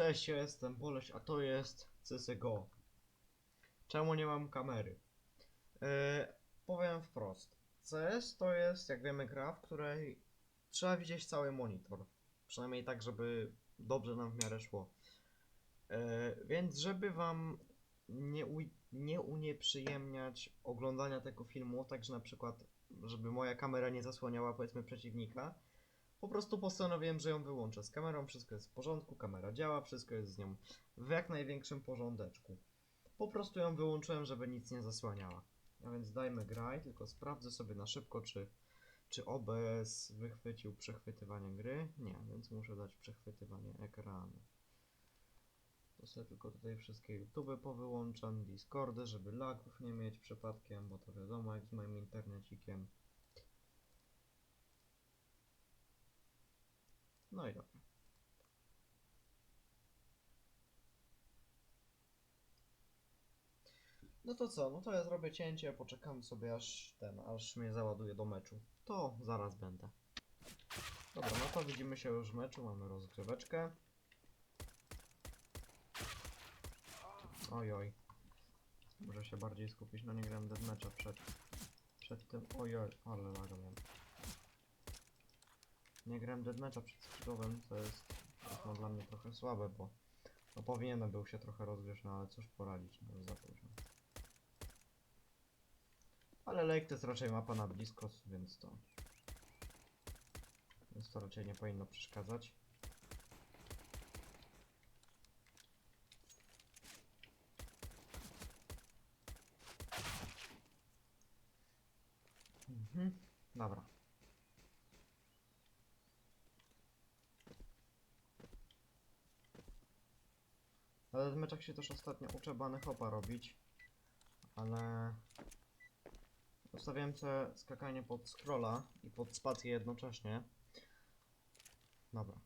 Cześć, ja jestem Boleś, a to jest CSGO. Czemu nie mam kamery? Yy, powiem wprost. CS to jest, jak wiemy, gra, w której trzeba widzieć cały monitor. Przynajmniej tak, żeby dobrze nam w miarę szło. Yy, więc żeby wam nie, u, nie unieprzyjemniać oglądania tego filmu, także na przykład, żeby moja kamera nie zasłaniała powiedzmy przeciwnika, po prostu postanowiłem, że ją wyłączę. Z kamerą wszystko jest w porządku, kamera działa, wszystko jest z nią w jak największym porządeczku. Po prostu ją wyłączyłem, żeby nic nie zasłaniała. A więc dajmy graj, tylko sprawdzę sobie na szybko, czy, czy OBS wychwycił przechwytywanie gry. Nie, więc muszę dać przechwytywanie ekranu. To sobie tylko tutaj wszystkie YouTube powyłączam, Discordy, żeby lagów nie mieć przypadkiem, bo to wiadomo jak z moim internecikiem. No i dobra. No to co, no to ja zrobię cięcie, poczekam sobie aż ten, aż mnie załaduje do meczu. To zaraz będę. Dobra, no to widzimy się już w meczu, mamy rozgrzeweczkę. Oj, oj. Muszę się bardziej skupić, no nie grałem deathmatcha przed, przed tym. Oj, oj, ale laga. Nie grałem deathmatcha przed skrzydłowym, co jest, no, dla mnie trochę słabe, bo no powinienem był się trochę rozgrzeć, no ale cóż poradzić, no za późno. Ale Lake to jest raczej mapa na blisko, więc to... Więc to raczej nie powinno przeszkadzać. Mhm, dobra. Meczach się też ostatnio uczę bany hopa robić. Ale... Ustawiałem sobie skakanie pod scrolla i pod spację jednocześnie. Dobra.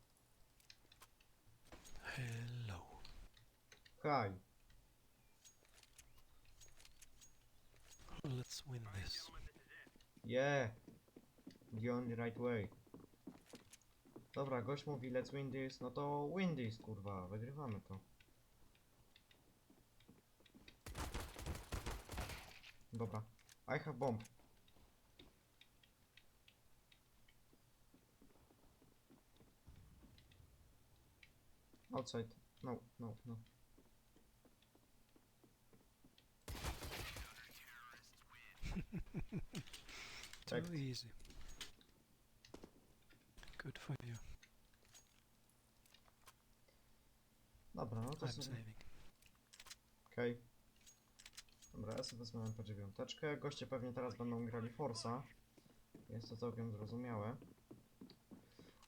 Hello. Hi. Let's win this. Yeah. The only right way. Dobra, gość mówi let's win this, no to win this, kurwa, wygrywamy to. Dobra. I have bomb. Outside. No, no, no. Too easy. Good for you. Dobra, no to I'm sobie... saving. Okej. Ja sobie wezmę MP9. Goście pewnie teraz będą grali Forsa. Jest to całkiem zrozumiałe.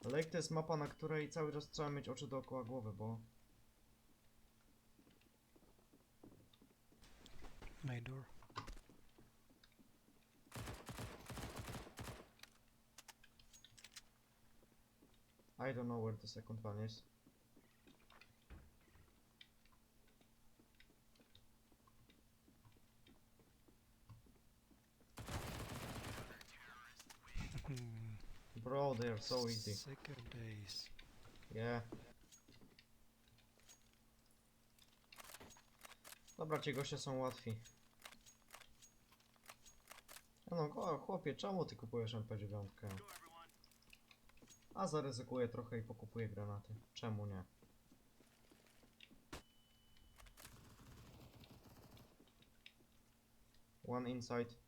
Lake to jest mapa, na której cały czas trzeba mieć oczy dookoła głowy, bo... Main door. I don't know where the second one is. Bro, they are so easy. Second days. Yeah. Dobra, ci goście są łatwi. No, no go- chłopie, czemu ty kupujesz MP9? A zaryzykuję trochę i pokupuję granaty. Czemu nie? One inside.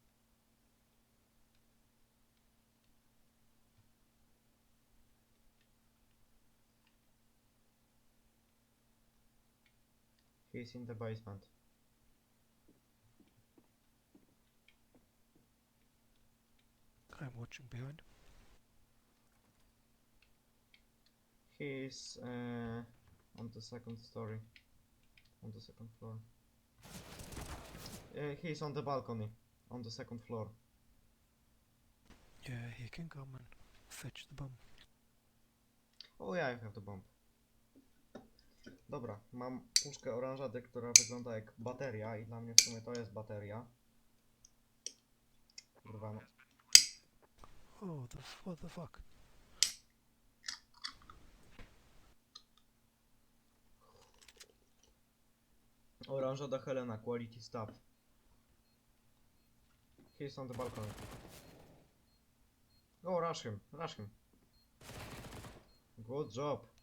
He's in the basement. I'm watching behind. He's uh, on the second story. On the second floor. Uh, he's on the balcony. On the second floor. Yeah, he can come and fetch the bomb. Oh yeah, I have the bomb. Dobra, mam puszkę oranżady, która wygląda jak bateria i dla mnie w sumie to jest bateria. Kurwa no. Oh, the what the fuck? Oranża do Helena, quality stuff. He's on the balcony. Go, rush him, rush him. Good job.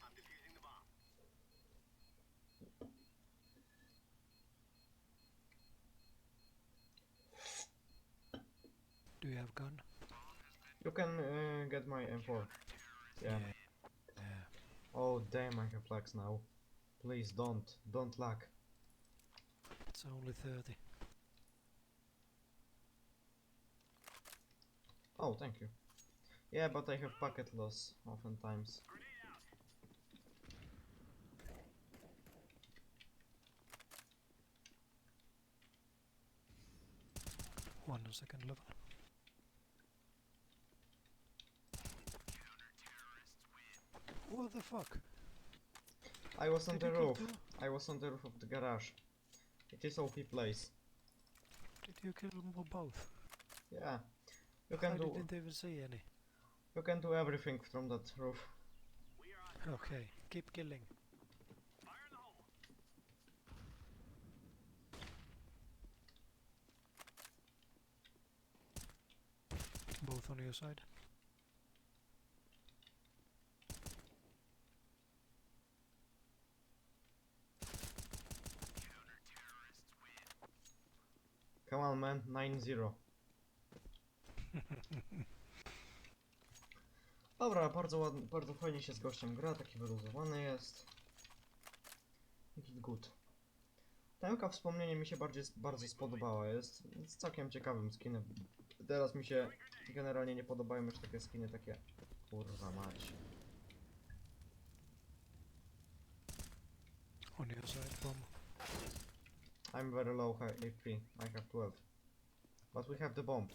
Do you have gun? You can uh, get my M4. Yeah. Yeah. Oh damn, I have lags now. Please don't, don't lag. It's only 30. Oh, thank you. Yeah, but I have packet loss oftentimes. One on level. What the fuck? I was on Did the you roof. I was on the roof of the garage. It is OP place. Did you kill them both? Yeah. You I can do didn't even see any. you can do everything from that roof. Okay, keep killing. Both on your side. Come on man, 9-0. Dobra, bardzo ładnie, bardzo fajnie się z gościem gra, taki wyluzowany jest. Git good. Temka wspomnienie mi się bardziej, bardzo spodobała, jest, jest całkiem ciekawym skinem. Teraz mi się generalnie nie podobają już takie skiny, takie... Kurwa mać. On your side, bomb. I'm very low AP, I have 12. But we have the bomb.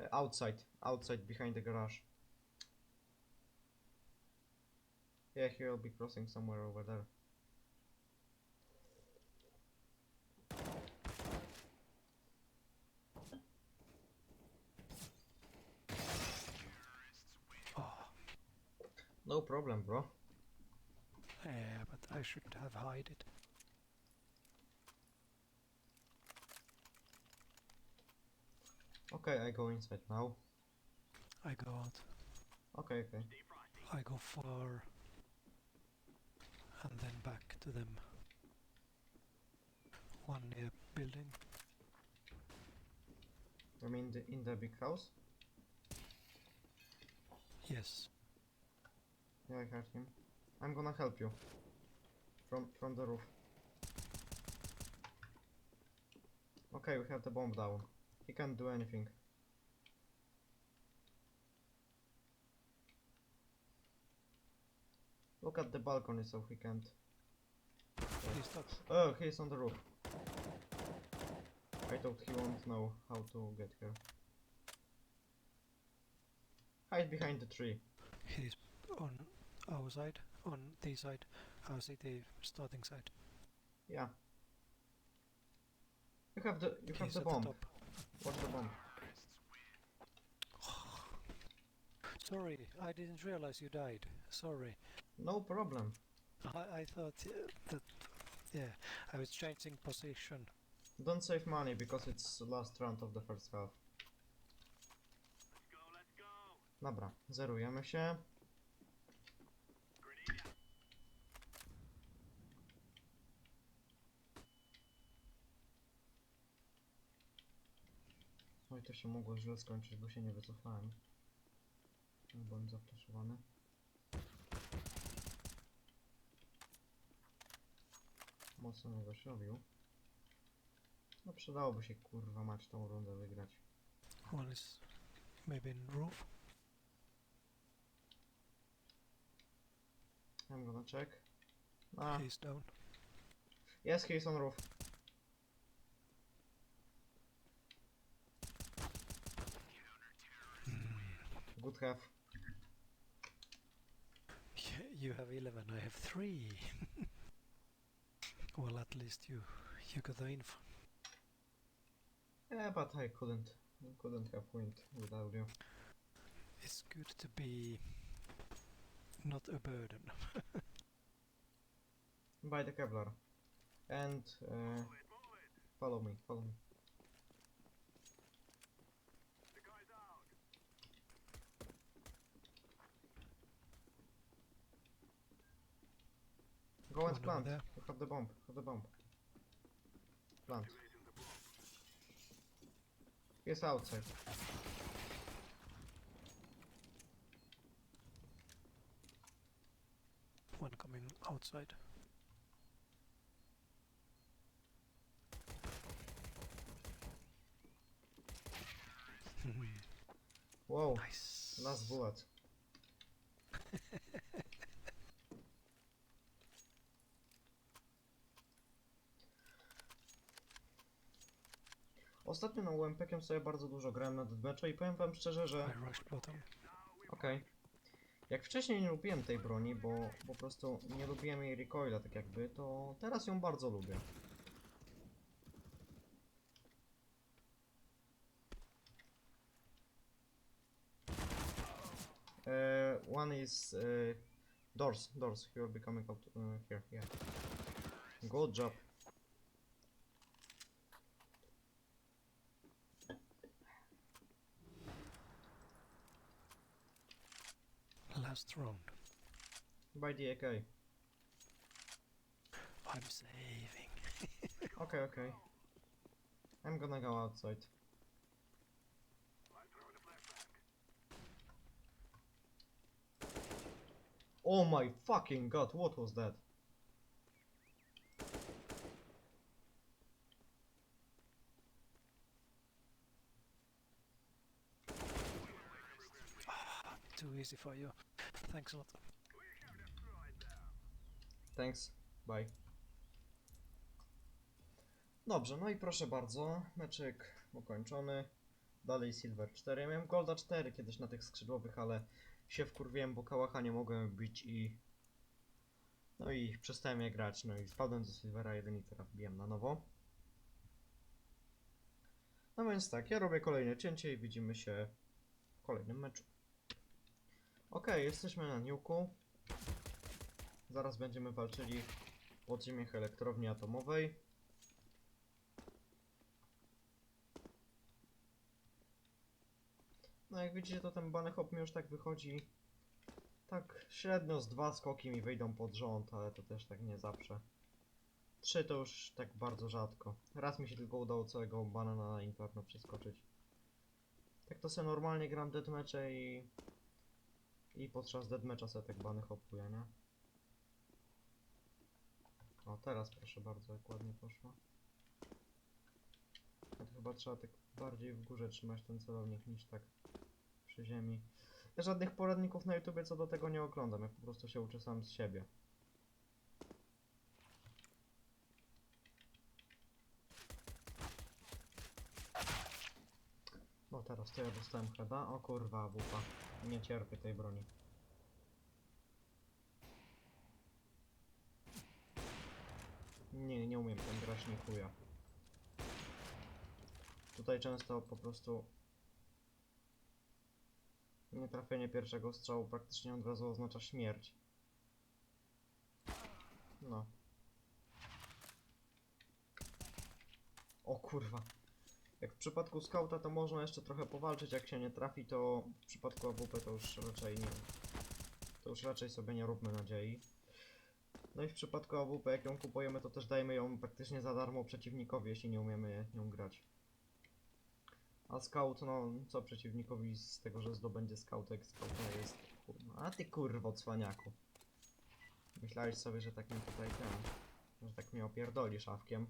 Uh, outside, outside behind the garage. Yeah, he'll be crossing somewhere over there. Oh, No problem, bro. yeah, but I should have hide it. Okay, I go inside now. I go out. Okay, okay. I go far. And then back to them. One near building. I mean, the, in the big house? Yes. Yeah, I heard him. I'm gonna help you. From from the roof. Okay, we have the bomb down. He can't do anything. Look at the balcony so he can't. He's stuck. Oh, he's on the roof. I thought he won't know how to get here. Hide behind the tree. He's on our side, on the side, our city starting side. Yeah. You have the you have the bomb. the. What's the bomb? Sorry, I didn't realize you died. Sorry. No problem. I, I thought uh, that, yeah, I was changing position. Don't save money because it's the last round of the first half. Dobra, zerujemy się. Oj, to się mogło źle skończyć, bo się nie wycofałem. Byłem zaflaszowany. Mocno mnie gościowił. No przydałoby się kurwa mać tą rundę wygrać. One is maybe in roof. I'm gonna check. Ah, He's down. yes, he's on roof. Good have. Y- You have 11, I have 3. well, at least you you got the info. Yeah, but I couldn't. I couldn't have win without you. It's good to be not a burden. By the Kevlar. and uh, follow me, follow me. Go and One plant. there. You have the bomb. Have the bomb. Plant. Jest outside. One coming outside. Whoa. nice. last bullet. Ostatnio na UMP-kiem sobie bardzo dużo grałem na deathmatchu i powiem wam szczerze, że... Okej. Jak wcześniej nie lubiłem tej broni, bo po prostu nie lubiłem jej recoila tak jakby, to teraz ją bardzo lubię. Uh, one is uh, doors, doors. He will be coming out uh, here. Yeah. Good job. Last round. By the AK. I'm saving. Okay, okay. I'm gonna go outside. Oh my fucking god, what was that? Ah, too easy for you. Thanks a lot. Thanks, bye. Dobrze, no i proszę bardzo, meczyk ukończony. Dalej Silver 4. Ja miałem Golda 4 kiedyś na tych skrzydłowych, ale się wkurwiłem, bo kałacha nie mogłem bić i... No i przestałem je grać, no i spadłem do Silvera 1 i teraz wbijam na nowo. No więc tak, ja robię kolejne cięcie i widzimy się w kolejnym meczu. Okej, jesteśmy na Niuku. Zaraz będziemy walczyli w podziemiach elektrowni atomowej. No jak widzicie to ten bany hop mi już tak wychodzi tak średnio z dwa skoki mi wyjdą pod rząd, ale to też tak nie zawsze. Trzy to już tak bardzo rzadko. Raz mi się tylko udało całego banana na Inferno przeskoczyć. Tak to se normalnie gram deathmatche i... I podczas deathmatcha sobie tak bany hopuję, nie? O, teraz proszę bardzo, jak ładnie poszło. A to chyba trzeba tak bardziej w górze trzymać ten celownik niż tak przy ziemi. Ja żadnych poradników na YouTubie co do tego nie oglądam, ja po prostu się uczę sam z siebie. Teraz to ja dostałem heada. O kurwa, wupa. Nie cierpię tej broni. Nie, nie umiem tam grać nie chuja. Tutaj często po prostu nietrafienie pierwszego strzału praktycznie od razu oznacza śmierć. No. O kurwa. Jak w przypadku skauta to można jeszcze trochę powalczyć, jak się nie trafi to w przypadku AWP to już raczej nie. To już raczej sobie nie róbmy nadziei. No i w przypadku AWP jak ją kupujemy to też dajmy ją praktycznie za darmo przeciwnikowi, jeśli nie umiemy nią grać. A scout, no co przeciwnikowi z tego, że zdobędzie scoutek, scouta jest... kurwa. A ty kurwo cwaniaku. Myślałeś sobie, że tak mnie tutaj ten... Że tak mnie opierdoli szafkiem.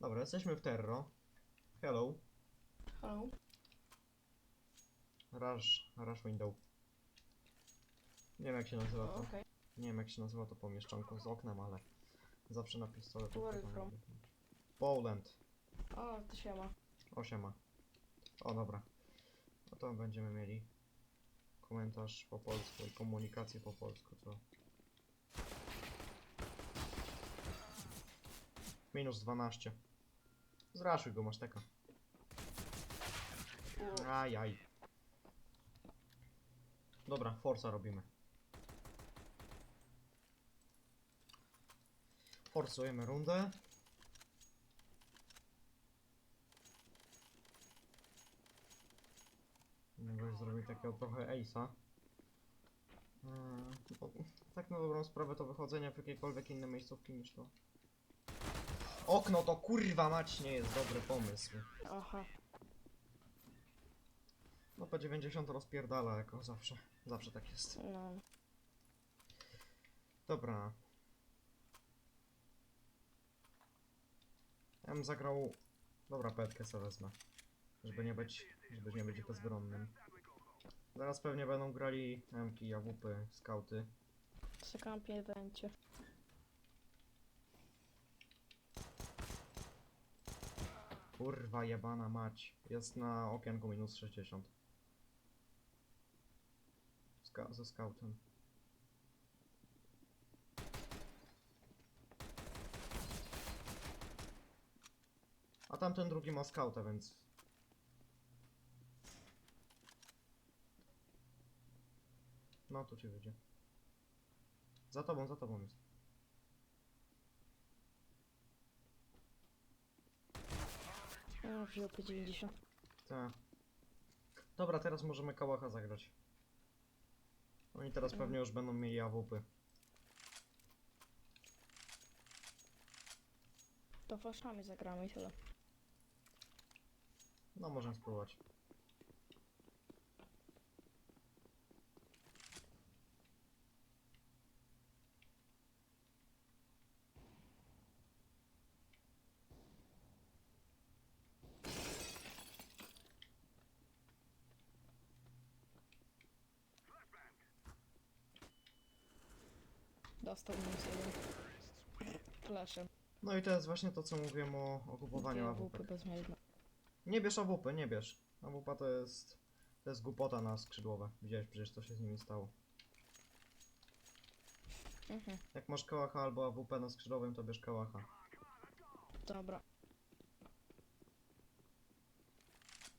Dobra, jesteśmy w Terro. Hello. Halo? Rush, rush window. Nie wiem jak się nazywa O, to. Okej. Nie wiem jak się nazywa to pomieszczonko z oknem, ale zawsze na pistolet. Where tego you nie from? Poland. A, to się ma. Osiema. O dobra. No to będziemy mieli komentarz po polsku i komunikację po polsku, co? Minus 12. Zraszuj go, masz taka. Ajaj. Dobra, forsa robimy. Forsujemy rundę. Mogę zrobić takiego trochę ace'a. Bo tak na dobrą sprawę to wychodzenie w jakiekolwiek inne miejscówki niż to. Okno to kurwa mać nie jest dobry pomysł. Aha. No P90 rozpierdala jako zawsze. Zawsze tak jest. No. Dobra. Ja bym zagrał... Dobra, petkę sobie wezmę. Żeby nie być... Żeby nie być bezbronnym. Zaraz pewnie będą grali MK, AWP, skauty. Sekampie będzie. Kurwa jebana mać. Jest na okienku minus 60. Ska ze skautem. A tamten drugi ma skauta, więc... No, tu ci wyjdzie. Za tobą, za tobą jest. No, wziął P90. Tak. Dobra, teraz możemy kałacha zagrać. Oni teraz Mhm. pewnie już będą mieli AWP. To flaszami zagramy i tyle. No, możemy spróbować. Dostał minus jeden. Flaszem. No i to jest właśnie to, co mówiłem o okupowaniu Dwie AWP. Nie bierz AWP, nie bierz. AWP to jest... To jest głupota na skrzydłowe. Widziałeś przecież, co się z nimi stało. Mhm. Jak masz kałacha albo AWP na skrzydłowym, to bierz kałacha. Dobra.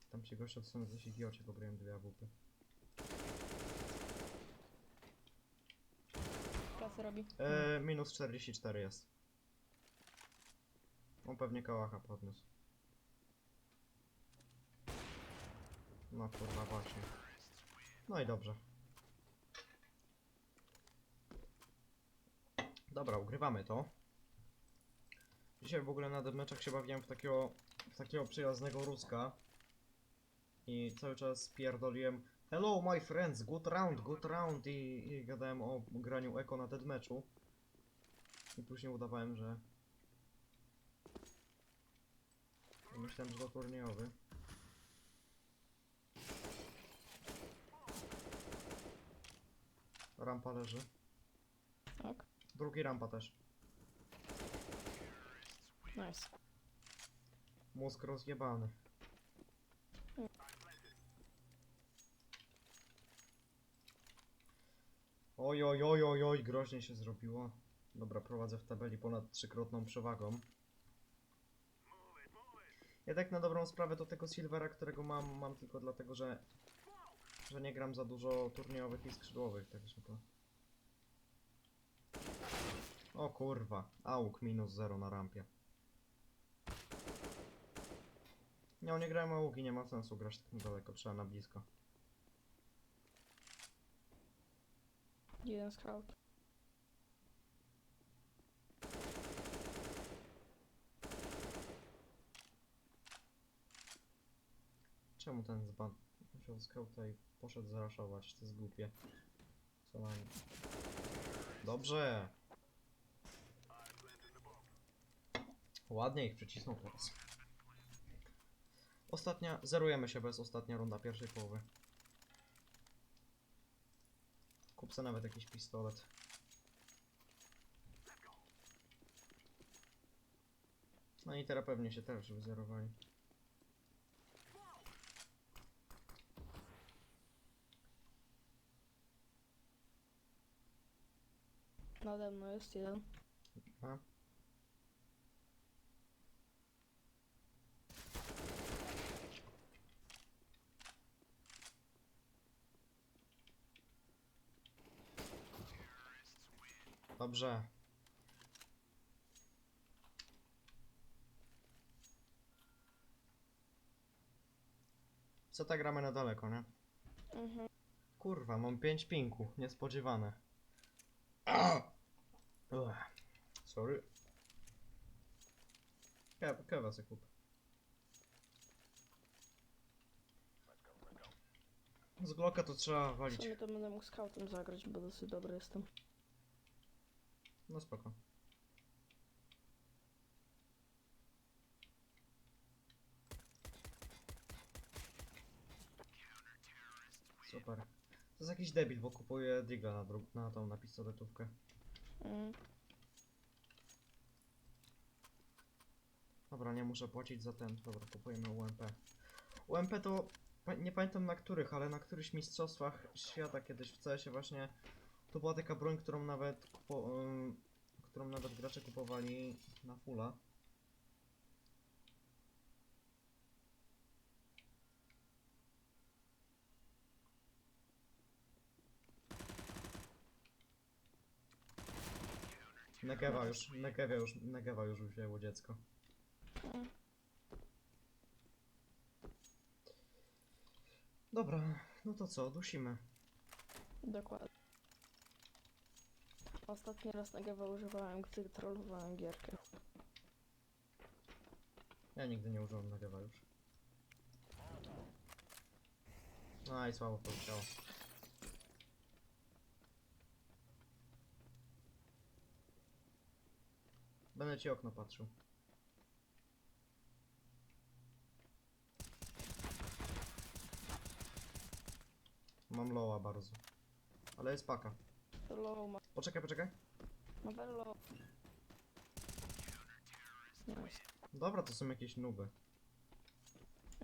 Tam ci gościa to są jacyś idioci, bo brałem dwie AWP. Pracę robi. E, minus 44 jest. On pewnie kałacha podniósł. No kurwa właśnie. No i dobrze. Dobra, ugrywamy to. Dzisiaj w ogóle na deadmatchach się bawiłem w takiego, w takiego przyjaznego Ruska. I cały czas pierdoliłem Hello my friends, good round, good round i, i gadałem o graniu Eko na deadmatchu. I później udawałem, że... Myślałem, że to turniejowy. Rampa leży. Tak. Drugi rampa też. Nice. Mózg rozjebany. Oj, oj, oj, oj, oj, groźnie się zrobiło. Dobra, prowadzę w tabeli ponad trzykrotną przewagą. Ja tak na dobrą sprawę do tego Silvera, którego mam, mam tylko dlatego, że że nie gram za dużo turniejowych i skrzydłowych, także to... O kurwa, auk minus 0 na rampie. Nie, nie grałem augi, nie ma sensu grać tak daleko, trzeba na blisko. Jeden scout. Czemu ten zban wziął skauta i poszedł zaraszować? To jest głupie. Co nam... Dobrze! Ładnie ich przycisnął teraz. Ostatnia, zerujemy się bez ostatnia runda pierwszej połowy. Kup sobie nawet jakiś pistolet. No i teraz pewnie się też wyzerowali. Nade mną jest jeden. A? Dobrze. Co tak gramy na daleko, nie? Mhm. Kurwa, mam 5 pinku, niespodziewane. Ugh. Sorry. Kewa, kewa se kup. Z Glocka to trzeba W sumie to będę mógł scoutem zagrać, bo dosyć dobry jestem. No spoko. Super. To jest jakiś debil, bo kupuje Digla na, dru- na tą, na pistoletówkę. Mm. Dobra, nie muszę płacić za ten. Dobra, kupujemy UMP. UMP to pa- nie pamiętam na których, ale na którychś mistrzostwach świata kiedyś w CS-ie właśnie to była taka broń, którą nawet ym, którą nawet gracze kupowali na fulla. Negewa już, Negewa już, Negewa już wzięło dziecko. Dobra, no to co, dusimy. Dokładnie. Ostatni raz na Gewa używałem, gdy trollowałem gierkę. Ja nigdy nie użyłem Negewa już. No i słabo poleciało. Będę ci okno patrzył. Mam loła bardzo. Ale jest paka. To low ma, Poczekaj, poczekaj. ma very low. Nice. Dobra, to są jakieś nuby.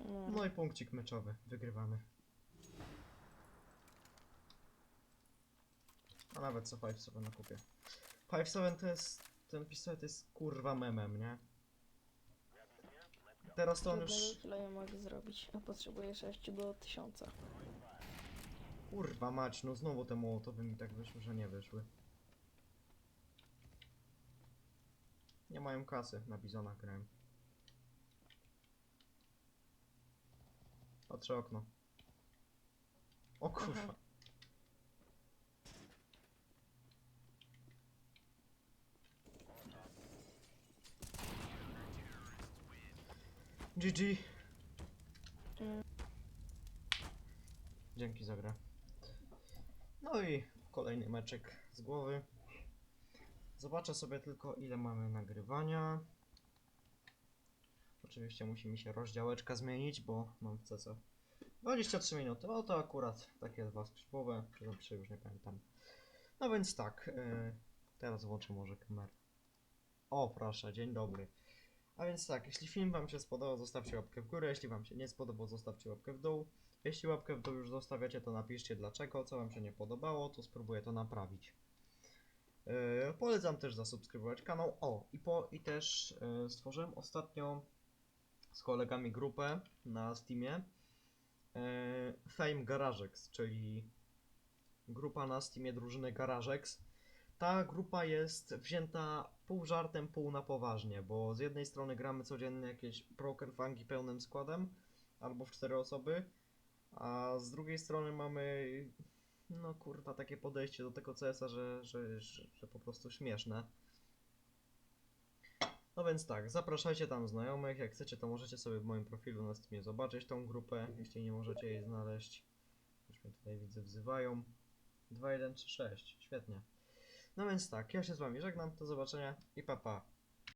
No. No i punkcik meczowy. Wygrywamy. A nawet co 5 sobie na kupie. 5-7 to jest... Ten pistolet jest kurwa memem, nie? Teraz to on już... Killa nie mogę zrobić, a potrzebuję 6 do 1000. Kurwa mać, no znowu te mołotowy mi tak wyszły, że nie wyszły. Nie mają kasy, na bizonach grałem. Patrzę okno. O kurwa. GG. Mm. Dzięki za grę. No i kolejny meczek z głowy. Zobaczę sobie tylko ile mamy nagrywania. Oczywiście musi mi się rozdziałeczka zmienić, bo mam w CC 23 minuty. O to akurat takie dwa tam trzy, już nie pamiętam. No więc tak, yy, teraz włączę może kamerę. O proszę, dzień dobry. A więc tak, jeśli film Wam się spodobał, zostawcie łapkę w górę, jeśli Wam się nie spodobał, zostawcie łapkę w dół. Jeśli łapkę w dół już zostawiacie, to napiszcie dlaczego, co Wam się nie podobało, to spróbuję to naprawić. Yy, polecam też zasubskrybować kanał. O, i, po, i też yy, stworzyłem ostatnio z kolegami grupę na Steamie yy, Fame Garagex, czyli grupa na Steamie drużyny Garagex. Ta grupa jest wzięta pół żartem, pół na poważnie, bo z jednej strony gramy codziennie jakieś broker fangi pełnym składem, albo w cztery osoby, a z drugiej strony mamy, no kurwa, takie podejście do tego CS-a, że, że, że, że po prostu śmieszne. No więc tak, zapraszajcie tam znajomych, jak chcecie to możecie sobie w moim profilu na Steamie zobaczyć tą grupę, jeśli nie możecie jej znaleźć. Już mnie tutaj widzę wzywają. 2, 1, 3, 6, świetnie. No więc tak, ja się z wami żegnam, do zobaczenia i pa pa.